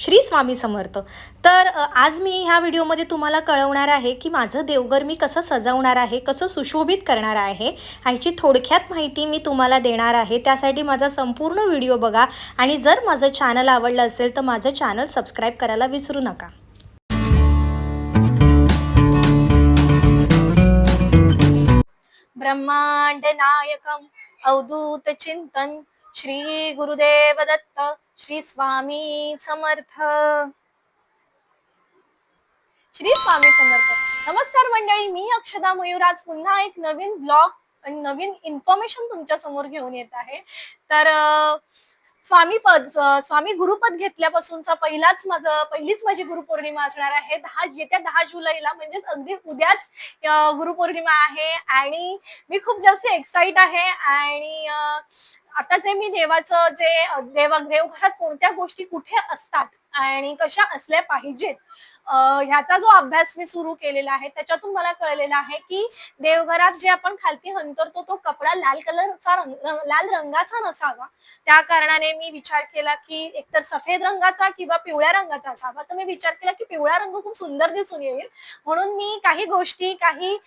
श्री स्वामी समर्थ. तर आज मी ह्या व्हिडिओमध्ये तुम्हाला कळवणार आहे की माझं देवघर मी कसं सजवणार आहे कसं सुशोभित करणार आहे ह्याची थोडक्यात माहिती मी तुम्हाला देणार आहे. त्यासाठी माझा संपूर्ण व्हिडिओ बघा आणि जर माझं चॅनल आवडलं असेल तर माझं चॅनल सबस्क्राईब करायला विसरू नका. ब्रह्मांड नायकम अवधूत चिंतन श्री गुरुदेव दत्त श्री स्वामी समर्थ. श्री स्वामी समर्थ. नमस्कार मंडळी मी अक्षदा मयुराज. पुन्हा एक नवीन ब्लॉग आणि नवीन इन्फॉर्मेशन तुमच्यासमोर घेऊन येत आहे. तर स्वामी पद स्वामी गुरुपद घेतल्यापासूनचा पहिलाच माझं पहिलीच माझी गुरुपौर्णिमा असणार आहे. दहा येत्या दहा जुलैला म्हणजेच अगदी उद्याच गुरुपौर्णिमा आहे. आणि मी खूप जास्त एक्साइट आहे. आणि आता जे मी देवाचं जे देव देवा देवघरात कोणत्या गोष्टी कुठे असतात आणि कशा असल्या पाहिजेत ह्याचा जो अभ्यास मी सुरू केलेला आहे त्याच्यातून मला कळलेलं आहे की देवघरात जे आपण खालती हंतरतो तो कपडा लाल कलरचा रंग रंग- लाल रंगाचा नसावा. त्या कारणाने मी विचार केला की एकतर सफेद रंगाचा किंवा पिवळ्या रंगाचा असावा. तर मी विचार केला की पिवळा रंग खूप सुंदर दिसून येईल. म्हणून मी काही गोष्टी काही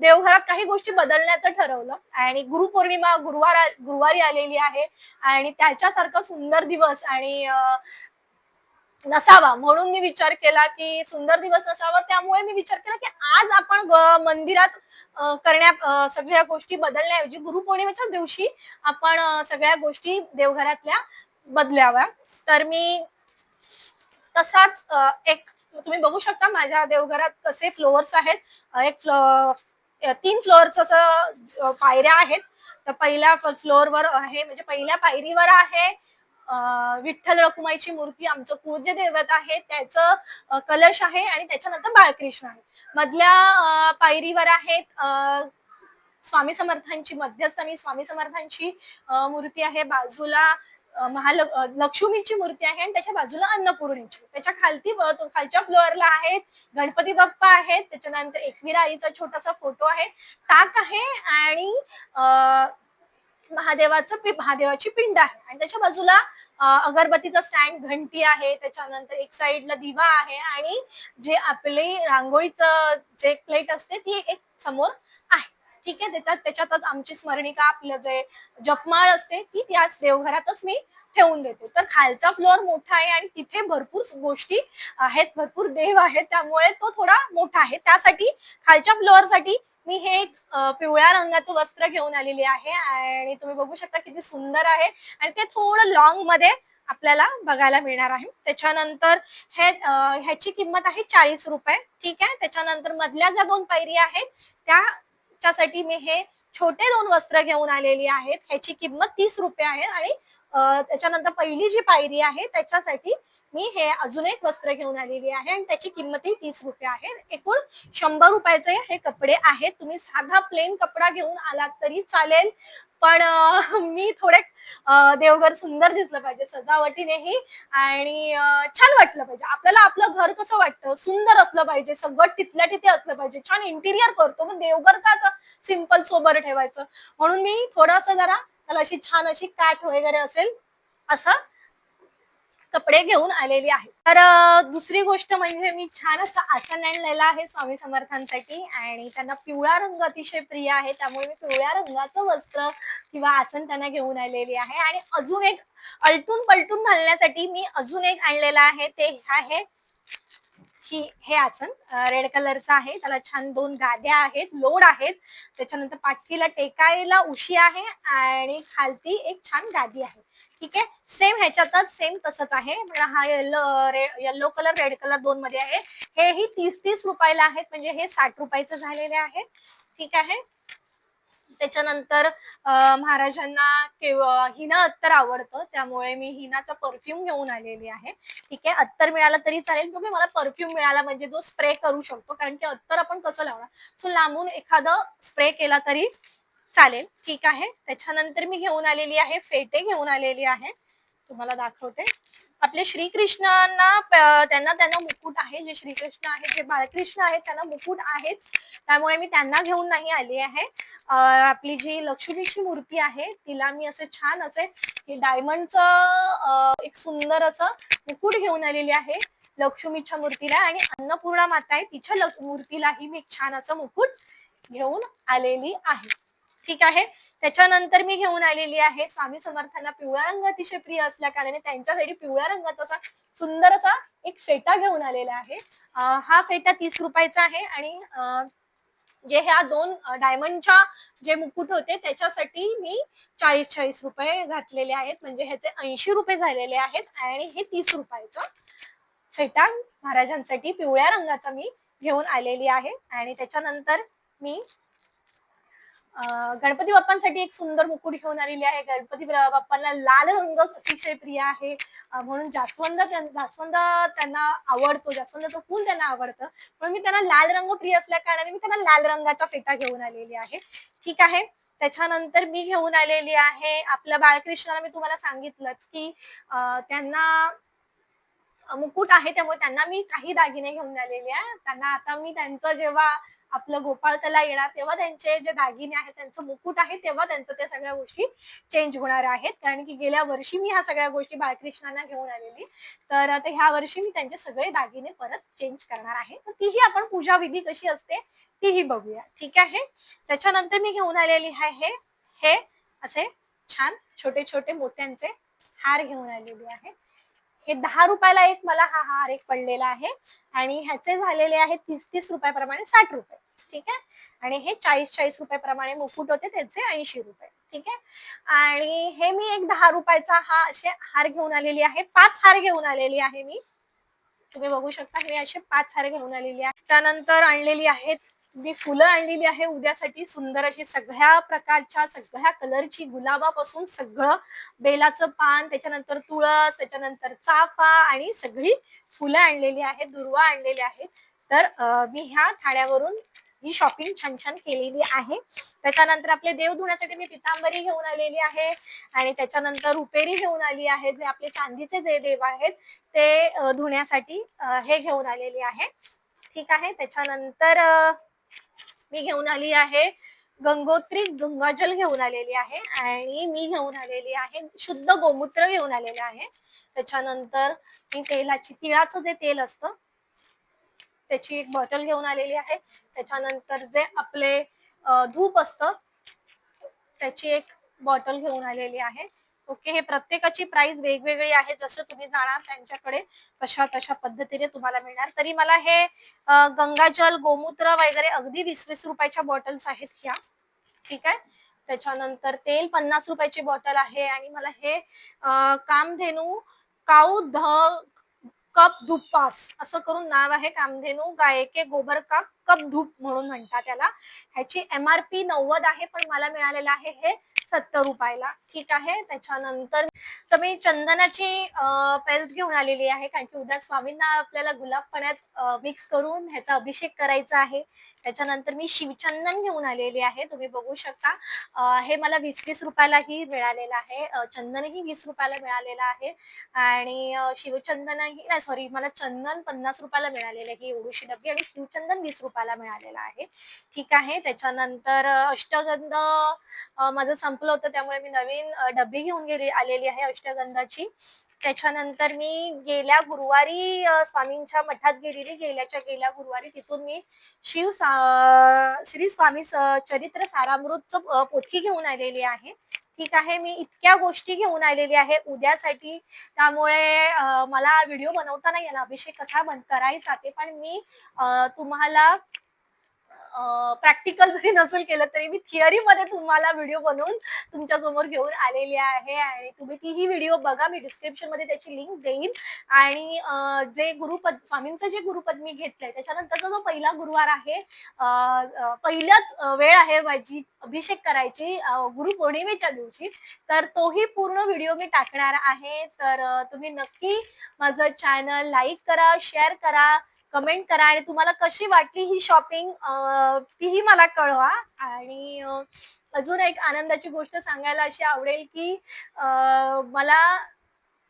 देवघरात काही गोष्टी बदलण्याचं ठरवलं. आणि गुरुपौर्णिमा गुरुवार गुरुवारी आलेली आहे. आणि त्याच्यासारखा सुंदर दिवस आणि नसावा. म्हणून मी विचार केला की सुंदर दिवस नसावा. त्यामुळे मी विचार केला की आज आपण मंदिरात करण्या सगळ्या गोष्टी बदलण्याऐवजी गुरुपौर्णिमेच्या दिवशी आपण सगळ्या गोष्टी देवघरातल्या बदलाव्या. तर मी तसाच एक तुम्ही बघू शकता माझ्या देवघरात कसे फ्लोअर्स आहेत. एक फ्लो- तीन फ्लोअर्स असं पायऱ्या आहेत. तर पहिल्या फ्लोअरवर आहे म्हणजे पहिल्या पायरीवर आहे. विठ्ठल रखुमाईची मूर्ती आमचं पूज्य दैवत आहे. त्याचं कलश आहे आणि त्याच्यानंतर बाळकृष्ण आहे. मधल्या पायरीवर आहेत स्वामी समर्थांची मध्यस्थानी स्वामी समर्थांची मूर्ती आहे. बाजूला महाल लक्ष्मीची मूर्ती आहे आणि त्याच्या बाजूला अन्नपूर्णेची. त्याच्या खालती खालच्या फ्लोअरला आहेत. गणपती बाप्पा आहेत. त्याच्यानंतर एकवीर आईचा छोटासा फोटो आहे. टाक आहे आणि महादेवाचं पि- महादेवाची पिंड आहे. आणि त्याच्या बाजूला अगरबत्तीचा स्टँड घंटी आहे. त्याच्यानंतर एक साइडला दिवा आहे. आणि जे आपले रांगोळीचं जे प्लेट असते ती एक समोर आहे. ठीक आहे? देतात. त्याच्यातच आमची स्मरणिका आपलं जे जपमाळ असते ती त्याच देवघरातच मी ठेवून देते. तर खालचा फ्लोअर मोठा आहे आणि तिथे भरपूर गोष्टी आहेत. भरपूर देव आहेत. त्यामुळे तो थोडा मोठा आहे. त्यासाठी खालच्या फ्लोअरसाठी मी हे एक पिवळ्या रंगाचं वस्त्र घेऊन आलेली आहे आणि तुम्ही बघू शकता किती सुंदर आहे आणि ते थोडं लॉंगमध्ये आपल्याला बघायला मिळणार आहे. त्याच्यानंतर हे ह्याची किंमत आहे चाळीस रुपये. ठीक आहे? त्याच्यानंतर मधल्या ज्या दोन पायरी आहेत त्याच्यासाठी मी हे छोटे दोन वस्त्र घेऊन आलेली आहेत. ह्याची किंमत तीस रुपये आहे आणि त्याच्यानंतर पहिली जी पायरी आहे त्याच्यासाठी मी हे अजून एक वस्त्र घेऊन आलेली आहे आणि त्याची किंमतही तीस रुपये आहे. एकूण शंभर रुपयाचे हे कपडे आहेत. तुम्ही साधा प्लेन कपडा घेऊन आलात तरी चालेल. पण मी थोडे देवघर सुंदर दिसलं पाहिजे सजावटीनेही आणि छान वाटलं पाहिजे. आपल्याला आपलं घर कसं वाटतं? सुंदर असलं पाहिजे. सगळं तिथल्या तिथे असलं पाहिजे. छान इंटिरियर करतो. मग देवघर का सिंपल सोबर ठेवायचं? म्हणून मी थोडस जरा त्याला अशी छान अशी काठ वगैरे असेल असं कपडे घेऊन आलेली आहे. तर दुसरी गोष्ट म्हणजे मी छान असं आसन आणलेलं आहे स्वामी समर्थांसाठी आणि त्यांना पिवळा रंग अतिशय प्रिय आहे. त्यामुळे मी पिवळ्या रंगाचं वस्त्र किंवा आसन त्यांना घेऊन आलेली आहे. आणि अजून एक अलटून पलटून घालण्यासाठी मी अजून एक आणलेलं आहे. ते आहे ही हे आसन रेड कलरचं आहे. त्याला छान दोन गाद्या आहेत लोड आहेत. त्याच्यानंतर पाठीला टेकायला उशी आहे आणि खालती एक छान गादी आहे. ठीक आहे? सेम ह्याच्यातच सेम तसंच आहे. हा yellow yellow colour red colour दोन मध्ये आहे. हेही तीस तीस रुपयाला आहेत. म्हणजे हे साठ रुपयाचं झालेले आहे. ठीक आहे? त्याच्यानंतर महाराजांना केव- हिना अत्तर आवडतं. त्यामुळे मी हिनाचा परफ्यूम घेऊन आलेली आहे. ठीक आहे? अत्तर मिळाला तरी चालेल. तुम्ही मला परफ्यूम मिळाला म्हणजे जो स्प्रे करू शकतो. कारण की अत्तर आपण कसं लावणार? सो लांबून एखादं स्प्रे केला तरी चालेल. ठीक आहे? त्याच्यानंतर मी घेऊन आलेली आहे. फेटे घेऊन आलेली आहे. तुम्हाला दाखवते. आपले श्रीकृष्णांना त्यांना त्यांना मुकुट आहे. जे श्रीकृष्ण आहे जे बाळकृष्ण आहेत त्यांना मुकुट आहेच. त्यामुळे मी त्यांना घेऊन नाही आली आहे. आपली जी लक्ष्मीची मूर्ती आहे तिला मी असे छान असे की डायमंडचं एक सुंदर असं मुकुट घेऊन आलेली आहे लक्ष्मीच्या मूर्तीला. आणि अन्नपूर्णा माता आहे तिच्या मूर्तीलाही मी एक छान असं मुकुट घेऊन आलेली आहे. ठीक आहे? त्याच्यानंतर मी घेऊन आलेली आहे. स्वामी समर्थांना पिवळा रंग अतिशय प्रिय असल्या कारणाने त्यांच्यासाठी पिवळ्या रंगाचा असा सुंदर असा एक फेटा घेऊन आलेला आहे. हा फेटा तीस रुपयाचा आहे आणि जे ह्या दोन डायमंडच्या जे मुकुट होते त्याच्यासाठी मी चाळीस चाळीस रुपये घातलेले आहेत. म्हणजे ह्याचे ऐंशी रुपये झालेले आहेत आणि हे तीस रुपयाचं फेटा महाराजांसाठी पिवळ्या रंगाचा मी घेऊन आलेली आहे. आणि त्याच्यानंतर मी गणपती बाप्पांसाठी एक सुंदर मुकुट घेऊन आलेली आहे. गणपती बाप्पांना लाल रंग अतिशय प्रिय आहे. म्हणून जास्वंद जास्वंद त्यांना आवडतो. जास्वंदाचं फुल त्यांना आवडतं. म्हणून मी त्यांना लाल रंग प्रिय असल्या कारणाने मी त्यांना लाल रंगाचा फेटा घेऊन आलेली आहे. ठीक आहे? त्याच्यानंतर मी घेऊन आलेली आहे आपल्या बाळकृष्णाला मी तुम्हाला सांगितलंच की त्यांना मुकुट आहे त्यामुळे त्यांना मी काही दागिने घेऊन आलेले आहे. त्यांना आता मी त्यांचं जेव्हा आपलं गोपाळ त्याला येणार तेव्हा त्यांचे जे दागिने आहेत त्यांचं मुकुट आहे तेव्हा त्यांचं त्या सगळ्या गोष्टी चेंज होणार आहेत. कारण की गेल्या वर्षी मी ह्या सगळ्या गोष्टी बाळकृष्णांना घेऊन आलेली. तर आता ह्या वर्षी मी त्यांचे सगळे दागिने परत चेंज करणार आहे. तर तीही आपण पूजा विधी कशी असते तीही बघूया. ठीक आहे? त्याच्यानंतर मी घेऊन आलेली आहे हे असे छान छोटे छोटे मोत्यांचे हार घेऊन आलेली आहे. हे दहा रुपयाला एक मला हा हार एक पडलेला आहे. आणि ह्याचे झालेले आहेत तीस तीस रुपयाप्रमाणे साठ रुपये. ठीक आहे? आणि हे चाळीस चाळीस रुपयाप्रमाणे मुकुट होते त्याचे ऐंशी रुपये. ठीक आहे? आणि हे मी एक दहा रुपयाचा हा असे हार घेऊन आलेली आहे. पाच हार घेऊन आलेली आहे मी. तुम्ही बघू शकता मी असे पाच हार घेऊन आलेली आहे. त्यानंतर आणलेली आहेत मी फुलं आणलेली आहे उद्यासाठी सुंदर अशी सगळ्या प्रकारच्या सगळ्या कलरची गुलाबापासून सगळं बेलाचं पान त्याच्यानंतर तुळस त्याच्यानंतर चाफा आणि सगळी फुलं आणलेली आहेत दुर्वा आणलेली आहेत. तर मी ह्या ठाण्यावरून ही शॉपिंग छान छान केलेली आहे. त्याच्यानंतर आपले देव धुण्यासाठी मी पितांबरी घेऊन आलेली आहे आणि त्याच्यानंतर रुपेरी घेऊन आली आहे जे आपले चांदीचे जे देव आहेत ते धुण्यासाठी हे घेऊन आलेली आहे. ठीक आहे त्याच्यानंतर मी घेऊन आली आहे. गंगोत्री गंगाजल घेऊन आलेली आहे आणि मी घेऊन आलेली आहे. शुद्ध गोमूत्र घेऊन आलेले आहे. त्याच्यानंतर मी तेलाची तिळाचं जे तेल असतं त्याची एक बॉटल घेऊन आलेली आहे. त्याच्यानंतर जे आपले धूप असतं त्याची एक बॉटल घेऊन आलेली आहे. ओके हे प्रत्येकाची प्राइस वेगवेगळी आहे जसं तुम्ही जाणार त्यांच्याकडे तशा तशा पद्धतीने तुम्हाला मिळणार. तरी मला हे गंगाजल गोमूत्र वगैरे अगदी वीस वीस रुपयाच्या बॉटल्स आहेत ह्या. ठीक आहे? त्याच्यानंतर तेल पन्नास रुपयाची बॉटल आहे आणि मला हे कामधेनू काऊ ध कप धुपास असं करून नाव आहे कामधेनू गायके गोबर काप कप धूप म्हणून म्हणतात त्याला. ह्याची एम आर पी नव्वद आहे पण मला मिळालेलं आहे हे सत्तर रुपयाला. ठीक आहे? त्याच्यानंतर तर मी चंदनाची पेस्ट घेऊन आलेली आहे. कारण की उद्या स्वामींना आपल्याला गुलाब पाण्यात मिक्स करून ह्याचा अभिषेक करायचा आहे. त्याच्यानंतर मी शिवचंदन घेऊन आलेली आहे. तुम्ही बघू शकता. हे मला वीस वीस रुपयालाही मिळालेलं आहे. चंदनही वीस रुपयाला मिळालेलं आहे. आणि शिवचंदनही नाही सॉरी मला चंदन पन्नास रुपयाला मिळालेलं आहे. ही एवढीशी आणि शिवचंदन वीस रुपयाला मिळालेलं आहे. ठीक आहे? त्याच्यानंतर अष्टगंध माझं संप संपलं होतं त्यामुळे मी नवीन डबी डब्बी घेऊन गेली आलेली आहे अष्टगंधाची. त्याच्यानंतर मी गेल्या गुरुवारी स्वामींच्या मठात गेलेली. गेल्याच्या गेल्या गुरुवारी तिथून मी शिव श्री स्वामी चरित्र सारामृतचं पोथी घेऊन आलेली आहे. ठीक आहे मी इतक्या गोष्टी घेऊन आलेली आहे. उद्यासाठी त्यामुळे मला व्हिडिओ बनवताना याला अभिषेक कसा बन करायचा ते पण मी तुम्हाला प्रॅक्टिकल जरी नसेल केलं तरी मी थिअरी मध्ये तुम्हाला व्हिडिओ बनवून तुमच्यासमोर घेऊन आलेली आहे. आणि तुम्ही तीही व्हिडिओ बघा. मी डिस्क्रिप्शनमध्ये त्याची लिंक देईन. आणि जे गुरुपद स्वामींचं जे गुरुपद मी घेतलंय त्याच्यानंतरचा जो पहिला गुरुवार आहे पहिल्याच पहिलाच वेळ आहे माझी अभिषेक करायची गुरुपौर्णिमेच्या दिवशी. तर तोही पूर्ण व्हिडिओ मी टाकणार आहे. तर तुम्ही नक्की माझं चॅनल लाईक करा शेअर करा. कमेंट करा आणि तुम्हाला कशी वाटली ही शॉपिंग तीही मला कळवा. आणि अजून एक आनंदाची गोष्ट सांगायला अशी आवडेल की मला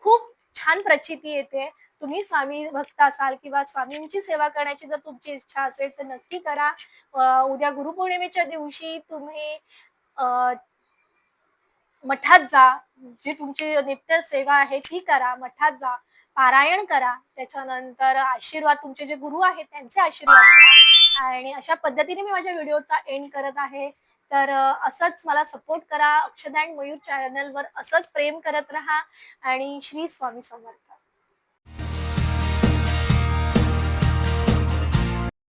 खूप छान प्रचिती येते. तुम्ही स्वामी भक्त असाल किंवा स्वामींची सेवा करण्याची जर तुमची इच्छा असेल तर नक्की करा. उद्या गुरुपौर्णिमेच्या दिवशी तुम्ही मठात जा. जी तुमची नित्य सेवा आहे ती करा. मठात जा. पारायण करा त्याच्यानंतर आशीर्वाद तुमचे जे गुरु आहेत त्यांचे आशीर्वाद घ्या. आणि अशा पद्धतीने मी माझ्या व्हिडिओचा एंड करत आहे. तर असंच मला सपोर्ट करा. अक्षदा अँड मयूर चॅनलवर असंच प्रेम करत राहा. आणि श्री स्वामी समर्थ.